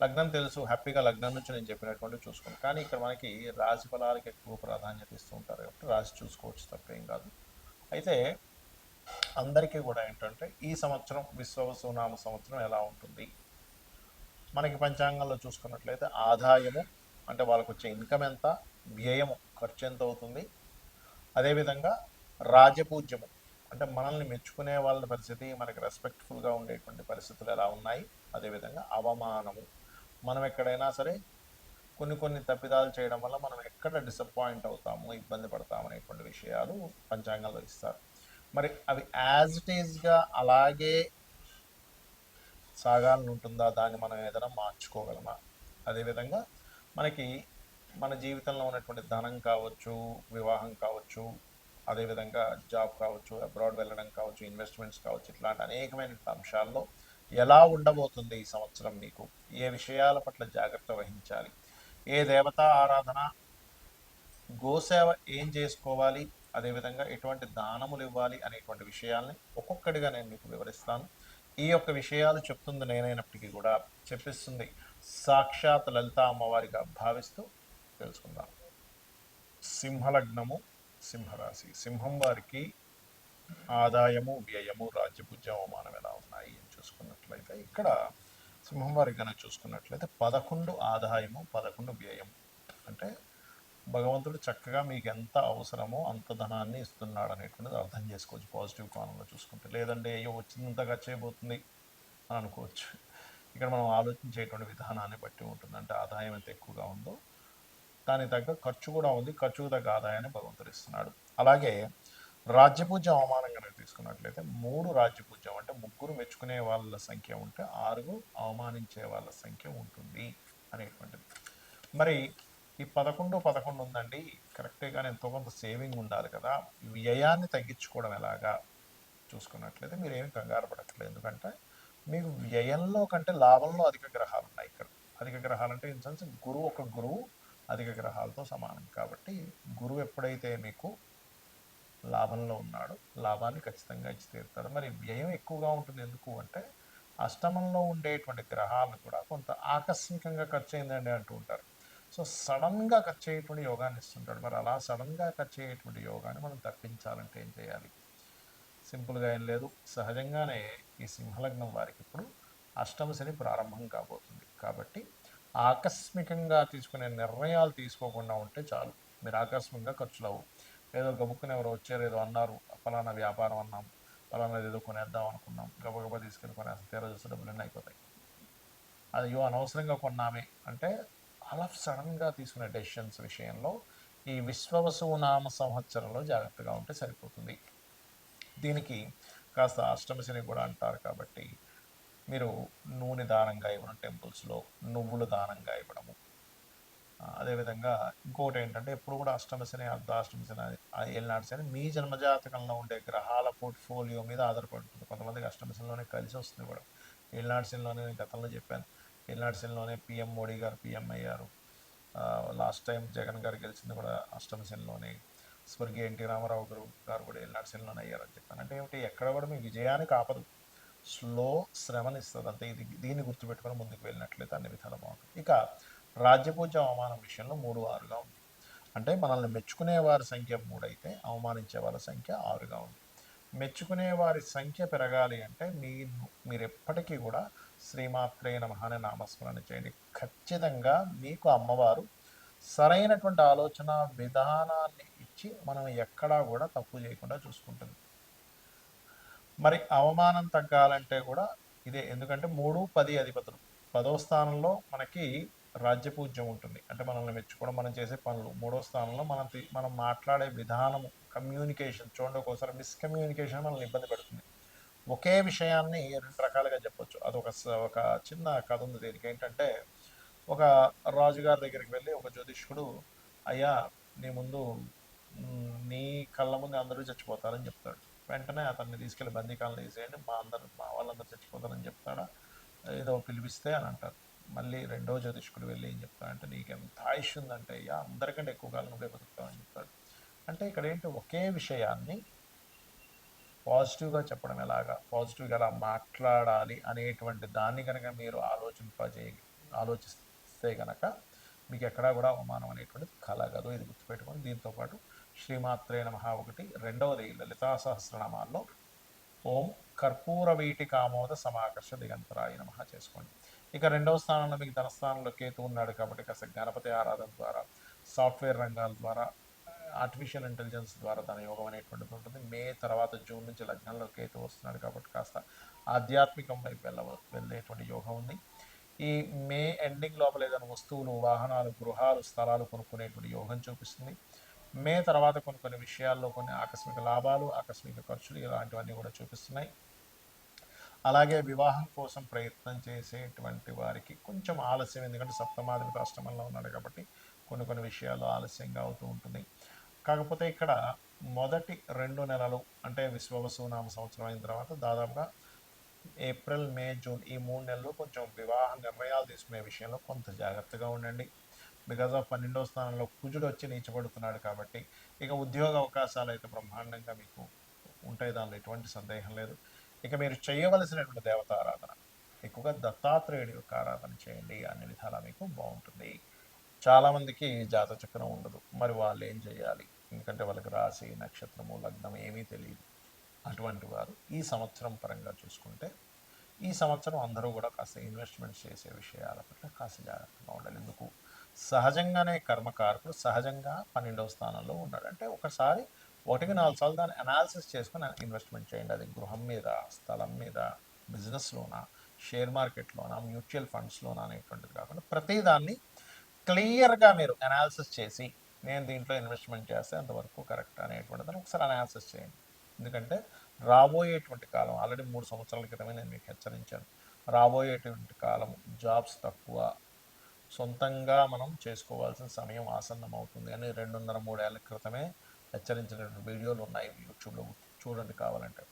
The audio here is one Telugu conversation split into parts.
లగ్నం తెలుసు హ్యాపీగా లగ్నం నుంచి నేను చెప్పినటువంటి చూసుకున్నాను కానీ ఇక్కడ మనకి రాశి ఫలాలకు ఎక్కువ ప్రాధాన్యత ఇస్తూ ఉంటారు కాబట్టి రాశి చూసుకోవచ్చు తప్పేం కాదు. అయితే అందరికీ కూడా ఏంటంటే ఈ సంవత్సరం విశ్వవసునామ సంవత్సరం ఎలా ఉంటుంది? మనకి పంచాంగంలో చూసుకున్నట్లయితే ఆదాయము అంటే వాళ్ళకు వచ్చే ఇన్కమ్ ఎంత? వ్యయము ఖర్చు ఎంత అవుతుంది? అదేవిధంగా రాజపూజ్యము అంటే మనల్ని మెచ్చుకునే వాళ్ళ పరిస్థితి మనకి రెస్పెక్ట్ఫుల్గా ఉండేటువంటి పరిస్థితులు ఎలా ఉన్నాయి? అదేవిధంగా అవమానము మనం ఎక్కడైనా సరే కొన్ని కొన్ని తప్పిదాలు చేయడం వల్ల మనం ఎక్కడ డిసప్పాయింట్ అవుతాము ఇబ్బంది పడతాము అనేటువంటి విషయాలు పంచాంగంలో ఇస్తారు. మరి అవి యాజ్ ఇట్ ఈజ్గా అలాగే సాగాలని ఉంటుందా? దాన్ని మనం ఏదైనా మార్చుకోగలమా? అదేవిధంగా మనకి మన జీవితంలో ఉన్నటువంటి ధనం కావచ్చు వివాహం కావచ్చు అదేవిధంగా జాబ్ కావచ్చు అబ్రాడ్ వెళ్ళడం కావచ్చు ఇన్వెస్ట్మెంట్స్ కావచ్చు ఇట్లాంటి అనేకమైన అంశాల్లో ఎలా ఉండబోతుంది ఈ సంవత్సరం మీకు ఏ విషయాల పట్ల జాగ్రత్త వహించాలి? ఏ దేవతా ఆరాధన? గోసేవ ఏం చేసుకోవాలి? అదేవిధంగా ఎటువంటి దానములు ఇవ్వాలి అనేటువంటి విషయాల్ని ఒక్కొక్కటిగా నేను మీకు వివరిస్తాను. ఈ యొక్క విషయాలు చెప్తుంది నేనైనప్పటికీ కూడా చెప్పిస్తుంది సాక్షాత్ లలిత అమ్మవారిగా భావిస్తూ తెలుసుకుందాం. సింహలగ్నము సింహరాశి. సింహం వారికి ఆదాయము వ్యయము రాజ్యపుజ్యం అవమానం ఎలా ఉన్నాయి అని చూసుకున్నట్లయితే ఇక్కడ సింహం వారికి కనుక చూసుకున్నట్లయితే పదకొండు ఆదాయము పదకొండు వ్యయము. అంటే భగవంతుడు చక్కగా మీకు ఎంత అవసరమో అంత ధనాన్ని ఇస్తున్నాడు అనేటువంటిది అర్థం చేసుకోవచ్చు. పాజిటివ్ కోణంలో చూసుకుంటే. లేదంటే అయ్యో వచ్చిందంత ఖర్చు అయిపోతుంది అని అనుకోవచ్చు. ఇక్కడ మనం ఆలోచించేటువంటి విధానాన్ని బట్టి ఉంటుంది. అంటే ఆదాయం ఎంత ఎక్కువగా ఉందో దానికి తగ్గ ఖర్చు కూడా ఉంది. ఖర్చుకు తగ్గ ఆదాయాన్ని భగవంతుడు ఇస్తున్నాడు. అలాగే రాజ్యపూజ్యం అవమానం కనుక తీసుకున్నట్లయితే మూడు రాజ్యపూజ్యం అంటే ముగ్గురు మెచ్చుకునే వాళ్ళ సంఖ్య ఉంటే ఆరుగురు అవమానించే వాళ్ళ సంఖ్య ఉంటుంది అనేటువంటిది. మరి ఈ పదకొండు పదకొండు ఉందండి. కరెక్ట్గా ఎంతో కొంత సేవింగ్ ఉండాలి కదా. వ్యయాన్ని తగ్గించుకోవడం ఎలాగా చూసుకున్నట్లయితే మీరు ఏమి కంగారు పడట్లేదు ఎందుకంటే మీకు వ్యయంలో కంటే లాభంలో అధిక గ్రహాలు ఉన్నాయి ఇక్కడ. అధిక గ్రహాలు అంటే ఇన్ సెన్స్ గురువు ఒక గురువు అధిక గ్రహాలతో సమానం. కాబట్టి గురువు ఎప్పుడైతే మీకు లాభంలో ఉన్నాడు. లాభాన్ని ఖచ్చితంగా ఇచ్చి తీరుతాడు. మరి వ్యయం ఎక్కువగా ఉంటుంది ఎందుకు అంటే అష్టమంలో ఉండేటువంటి గ్రహాలు కూడా కొంత ఆకస్మికంగా ఖర్చు అయిందండి అంటూ ఉంటారు. సో సడన్గా ఖర్చు అయ్యేటువంటి యోగాన్ని ఇస్తుంటాడు. మరి అలా సడన్గా ఖర్చు అయ్యేటువంటి యోగాన్ని మనం తప్పించాలంటే ఏం చేయాలి? సింపుల్గా ఏం లేదు. సహజంగానే ఈ సింహలగ్నం వారికి ఇప్పుడు అష్టమ శని ప్రారంభం కాబోతుంది. కాబట్టి ఆకస్మికంగా తీసుకునే నిర్ణయాలు తీసుకోకుండా ఉంటే చాలు. మీరు ఆకస్మికంగా ఖర్చులు అవ్వు ఏదో గబుక్కుని ఎవరు వచ్చారు ఏదో అన్నారు ఫలానా వ్యాపారం అన్నాం ఫలానా ఏదో కొనేద్దాం అనుకున్నాం గబగబా తీసుకెళ్ళి కొనేస్తాం తీరా చూస్తే డబ్బులు అన్నీ అయిపోతాయి. అది అయ్యో అనవసరంగా కొన్నామే అంటే అలా సడన్గా తీసుకునే డెసిషన్స్ విషయంలో ఈ విశ్వవసువు నామ సంవత్సరంలో జాగ్రత్తగా ఉంటే సరిపోతుంది. దీనికి కాస్త అష్టమశని కూడా అంటారు కాబట్టి మీరు నూనె దానంగా ఇవ్వడం టెంపుల్స్లో నువ్వులు దానంగా ఇవ్వడము అదేవిధంగా ఇంకోటి ఏంటంటే ఎప్పుడు కూడా అష్టమ శని అర్ధాష్టమ శని మీ జన్మజాతకంలో ఉండే గ్రహాల పోర్ట్ఫోలియో మీద ఆధారపడుతుంది. కొంతమందికి అష్టమ శనిలోనే కలిసి వస్తుంది కూడా. ఏలినాటి శనిలోనే నేను గతంలో చెప్పాను. ఏలినాటి శనిలోనే పిఎం మోడీ గారు పిఎం అయ్యారు. లాస్ట్ టైం జగన్ గారు గెలిచింది కూడా అష్టమ శనిలోనే. స్వర్గీయ ఎన్టీ రామారావు గారు గారు కూడా ఏలినాటి శనిలోనే అయ్యారని చెప్పాను. అంటే ఏమిటి? ఎక్కడ కూడా మీ విజయానికి ఆపదు. స్లో శ్రమని ఇస్తుంది అంతే ఇది దీన్ని గుర్తుపెట్టుకొని ముందుకు వెళ్ళినట్లయితే అన్ని విధాలు బాగుంటుంది ఇక రాజ్యపూజ అవమానం విషయంలో మూడు ఆరుగా ఉంది. అంటే మనల్ని మెచ్చుకునే వారి సంఖ్య మూడైతే అవమానించే వాళ్ళ సంఖ్య ఆరుగా ఉంది. మెచ్చుకునే వారి సంఖ్య పెరగాలి అంటే మీ మీరు ఎప్పటికీ కూడా శ్రీమాత్రే నమః అనే నామస్మరణ చేయండి. ఖచ్చితంగా మీకు అమ్మవారు సరైనటువంటి ఆలోచన విధానాన్ని ఇచ్చి మనం ఎక్కడా కూడా తప్పు చేయకుండా చూసుకుంటుంది. మరి అవమానం తగ్గాలంటే కూడా ఇదే. ఎందుకంటే మూడు పది అధిపతులు. పదో స్థానంలో మనకి రాజ్యపూజ్యం ఉంటుంది. అంటే మనల్ని మెచ్చుకోవడం మనం చేసే పనులు. మూడో స్థానంలో మనం మనం మాట్లాడే విధానం కమ్యూనికేషన్ చూడండి ఒకసారి మిస్కమ్యూనికేషన్ మనల్ని ఇబ్బంది పెడుతుంది. ఒకే విషయాన్ని రెండు రకాలుగా చెప్పొచ్చు. అదొక ఒక ఒక చిన్న కథ ఉంది దీనికి. ఏంటంటే ఒక రాజుగారి దగ్గరికి వెళ్ళి ఒక జ్యోతిష్కుడు అయ్యా నీ ముందు నీ కళ్ళ ముందు అందరూ చచ్చిపోతారని చెప్తాడు. వెంటనే అతన్ని తీసుకెళ్ళి బందీకాలను తీసేయండి. మా అందరు మా వాళ్ళందరూ చచ్చిపోతారని చెప్తాడా? ఏదో పిలిపిస్తే అని అంటారు. మళ్ళీ రెండో జ్యోతిష్కుడు వెళ్ళి ఏం చెప్తాడంటే నీకు ఎంత ఆయుష్ ఉందంటే అయ్యా అందరికంటే ఎక్కువ కాలం నువ్వే బతుకుతావని చెప్తాడు. అంటే ఇక్కడ ఏంటి ఒకే విషయాన్ని పాజిటివ్గా చెప్పడం ఎలాగా? పాజిటివ్గా ఎలా మాట్లాడాలి అనేటువంటి దాన్ని కనుక మీరు ఆలోచింపజే ఆలోచిస్తే కనుక మీకు ఎక్కడా కూడా అవమానం అనేటువంటిది కలగదు. ఇది గుర్తుపెట్టుకొని దీంతోపాటు శ్రీమాత్రే నమః ఒకటి రెండవది లలితా సహస్రనామాల్లో ఓం కర్పూర వీటి కామోద సమాకర్ష దిగంతరాయ నమ చేసుకోండి. ఇక రెండవ స్థానంలో మీకు ధనస్థానంలో కేతు ఉన్నాడు కాబట్టి కాస్త గణపతి ఆరాధన ద్వారా సాఫ్ట్వేర్ రంగాల ద్వారా ఆర్టిఫిషియల్ ఇంటెలిజెన్స్ ద్వారా తన యోగం అనేటువంటిది ఉంటుంది. మే తర్వాత జూన్ నుంచి లగ్నంలో కేతు వస్తున్నాడు కాబట్టి కాస్త ఆధ్యాత్మికం వైపు వెళ్ళ వెళ్ళేటువంటి యోగం ఉంది. ఈ మే ఎండింగ్ లోపల ఏదైనా వస్తువులు వాహనాలు గృహాలు స్థలాలు కొనుక్కునేటువంటి యోగం చూపిస్తుంది. మే తర్వాత కొన్ని కొన్ని విషయాల్లో కొన్ని ఆకస్మిక లాభాలు ఆకస్మిక ఖర్చులు ఇలాంటివన్నీ కూడా చూపిస్తున్నాయి. అలాగే వివాహం కోసం ప్రయత్నం చేసేటువంటి వారికి కొంచెం ఆలస్యం ఎందుకంటే సప్తమాధిపతి అష్టమంలో ఉన్నాడు కాబట్టి కొన్ని కొన్ని విషయాలు ఆలస్యంగా అవుతూ ఉంటుంది కాకపోతే ఇక్కడ మొదటి రెండు నెలలు అంటే విశ్వవసునామ సంవత్సరం అయిన తర్వాత దాదాపుగా ఏప్రిల్ మే జూన్ ఈ మూడు నెలలు కొంచెం వివాహ నిర్ణయాలు తీసుకునే విషయంలో కొంత జాగ్రత్తగా ఉండండి. బికాజ్ ఆఫ్ పన్నెండో స్థానంలో కుజుడు వచ్చి నీచబడుతున్నాడు కాబట్టి ఇక ఉద్యోగ అవకాశాలు అయితే బ్రహ్మాండంగా మీకు ఉంటాయి. దానిలో ఎటువంటి సందేహం లేదు. ఇక మీరు చేయవలసినటువంటి దేవత ఆరాధన ఎక్కువగా దత్తాత్రేయుడి యొక్క ఆరాధన చేయండి. అన్ని విధాలా మీకు బాగుంటుంది. చాలామందికి జాత చక్రం ఉండదు. మరి వాళ్ళు ఏం చేయాలి? ఎందుకంటే వాళ్ళకి రాశి నక్షత్రము లగ్నం ఏమీ తెలియదు. అటువంటి వారు ఈ సంవత్సరం పరంగా చూసుకుంటే ఈ సంవత్సరం అందరూ కూడా కాస్త ఇన్వెస్ట్మెంట్ చేసే విషయాల పట్ల కాస్త జాగ్రత్తగా ఉండాలి. ఎందుకు? సహజంగానే కర్మకారకుడు సహజంగా పన్నెండవ స్థానంలో ఉన్నాడు. అంటే ఒకసారి ఒకటికి నాలుగు సార్లు దాన్ని అనాలిసిస్ చేసుకుని ఇన్వెస్ట్మెంట్ చేయండి. అది గృహం మీద స్థలం మీద బిజినెస్లోనా షేర్ మార్కెట్లోనా మ్యూచువల్ ఫండ్స్లోనా అనేటువంటిది కాకుండా ప్రతిదాన్ని క్లియర్గా మీరు అనాలిసిస్ చేసి నేను దీంట్లో ఇన్వెస్ట్మెంట్ చేస్తే అంతవరకు కరెక్ట్ అనేటువంటిది ఒకసారి అనాలిసిస్ చేయండి. ఎందుకంటే రాబోయేటువంటి కాలం ఆల్రెడీ మూడు సంవత్సరాల క్రితమే నేను మీకు హెచ్చరించాను. రాబోయేటువంటి కాలం జాబ్స్ తక్కువ సొంతంగా మనం చేసుకోవాల్సిన సమయం ఆసన్నం అవుతుంది అని రెండున్నర మూడేళ్ళ క్రితమే హెచ్చరించినటువంటి వీడియోలు ఉన్నాయి యూట్యూబ్లో చూడండి కావాలంటే.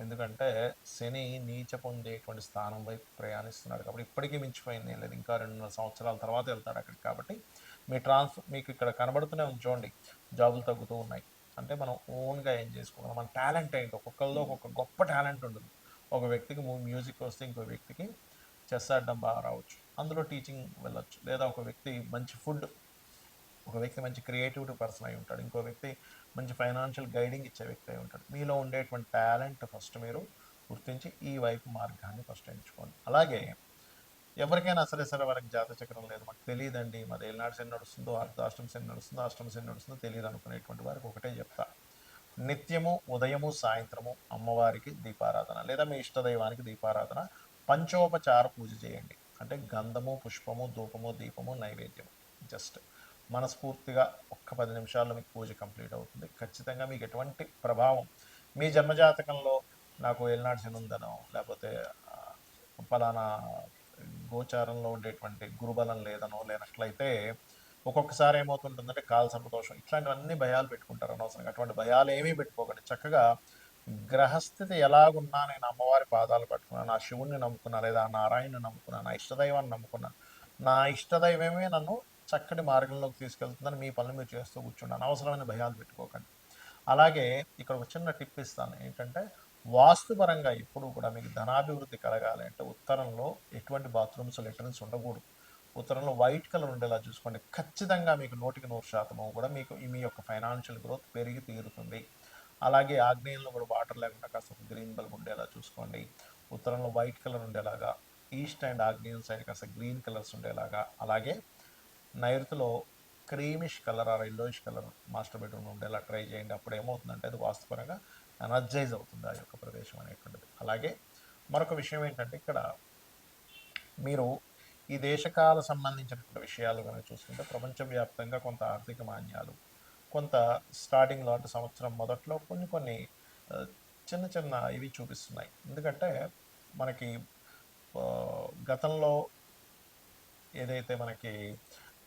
ఎందుకంటే శని నీచ పొందేటువంటి స్థానం వైపు ప్రయాణిస్తున్నాడు కాబట్టి ఇప్పటికీ మించిపోయింది లేదు. ఇంకా రెండున్నర సంవత్సరాల తర్వాత వెళ్తాడు అక్కడికి కాబట్టి మీ ట్రాన్స్ఫర్ మీకు ఇక్కడ కనబడుతూనే ఉంచోండి చూడండి జాబులు తగ్గుతూ ఉన్నాయి. అంటే మనం ఓన్గా ఏం చేసుకోవాలి మన టాలెంట్ ఏంటి? ఒక్కొక్కరిలో ఒక్కొక్క గొప్ప టాలెంట్ ఉంటుంది. ఒక వ్యక్తికి మ్యూజిక్ వస్తే ఇంకో వ్యక్తికి చెస్ ఆడడం బాగా రావచ్చు. అందులో టీచింగ్ వెళ్ళొచ్చు. లేదా ఒక వ్యక్తి మంచి ఫుడ్ ఒక వ్యక్తి మంచి క్రియేటివిటీ పర్సన్ అయి ఉంటాడు. ఇంకో వ్యక్తి మంచి ఫైనాన్షియల్ గైడింగ్ ఇచ్చే వ్యక్తి అయి ఉంటాడు. మీలో ఉండేటువంటి టాలెంట్ ఫస్ట్ మీరు గుర్తించి ఈ వైపు మార్గాన్ని ఫస్ట్ ఎంచుకోండి. అలాగే ఎవరికైనా సరే సరే వారికి జాత చక్రం లేదు. మాకు తెలియదండి. మరి ఏనాడు శని నడుస్తుందో అర్ధాష్టమ శని నడుస్తుందో అష్టమ శని నడుస్తుందో తెలియదు అనుకునేటువంటి వారికి ఒకటే చెప్తా. నిత్యము ఉదయము సాయంత్రము అమ్మవారికి దీపారాధన లేదా మీ ఇష్టదైవానికి దీపారాధన. పంచోపచార పూజ చేయండి. అంటే గంధము పుష్పము ధూపము దీపము నైవేద్యము. జస్ట్ మనస్ఫూర్తిగా ఒక్క పది నిమిషాల్లో మీకు పూజ కంప్లీట్ అవుతుంది. ఖచ్చితంగా మీకు ఎటువంటి ప్రభావం మీ జన్మజాతకంలో నాకు ఏలినాడు శనుందనం లేకపోతే ఫలానా గోచారంలో ఉండేటువంటి గురుబలం లేదనో లేనట్లయితే ఒక్కొక్కసారి ఏమవుతుంటుందంటే కాల సంతోషం ఇట్లాంటివన్నీ భయాలు పెట్టుకుంటారు అనవసరంగా. అటువంటి భయాలు ఏమీ పెట్టుకోకండి. చక్కగా గ్రహస్థితి ఎలాగున్నా నేను అమ్మవారి పాదాలు పట్టుకున్నాను నా శివుణ్ణి నమ్ముకున్నా లేదా నారాయణ్ని నమ్ముకున్నా నా ఇష్టదైవాన్ని నమ్ముకున్నా నా ఇష్టదైవమే నన్ను చక్కటి మార్గంలోకి తీసుకెళ్తుందని మీ పనులు మీరు చేస్తూ కూర్చున్నాను అనవసరమైన భయాలు పెట్టుకోకండి. అలాగే ఇక్కడ ఒక చిన్న టిప్ ఇస్తాను. ఏంటంటే వాస్తుపరంగా ఎప్పుడు కూడా మీకు ధనాభివృద్ధి కలగాలి అంటే ఉత్తరంలో ఎటువంటి బాత్రూమ్స్ లెటర్న్స్ ఉండకూడదు. ఉత్తరంలో వైట్ కలర్ ఉండేలా చూసుకోండి. ఖచ్చితంగా మీకు నూటికి నూరు శాతము కూడా మీకు మీ యొక్క ఫైనాన్షియల్ గ్రోత్ పెరిగి తీరుతుంది. అలాగే ఆగ్నేయంలో కూడా వాటర్ లేకుండా కాస్త ఒక గ్రీన్ బల్బ్ ఉండేలా చూసుకోండి. ఉత్తరంలో వైట్ కలర్ ఉండేలాగా ఈస్ట్ అండ్ ఆగ్నేయం సైడ్ కాస్త గ్రీన్ కలర్స్ ఉండేలాగా అలాగే నైరుతిలో creamish colour or yellowish colour master బెడ్రూమ్లో ఉండేలా ట్రై చేయండి. అప్పుడు ఏమవుతుందంటే అది వాస్తుపరంగా ఎనర్జైజ్ అవుతుంది ఆ యొక్క ప్రదేశం అనేటువంటిది. అలాగే మరొక విషయం ఏంటంటే ఇక్కడ మీరు ఈ దేశకాల సంబంధించినటువంటి విషయాలు కనుక చూసుకుంటే ప్రపంచవ్యాప్తంగా కొంత ఆర్థిక మాన్యాలు కొంత స్టార్టింగ్లో అంటే సంవత్సరం మొదట్లో కొన్ని కొన్ని చిన్న చిన్న ఇవి చూపిస్తున్నాయి. ఎందుకంటే మనకి గతంలో ఏదైతే మనకి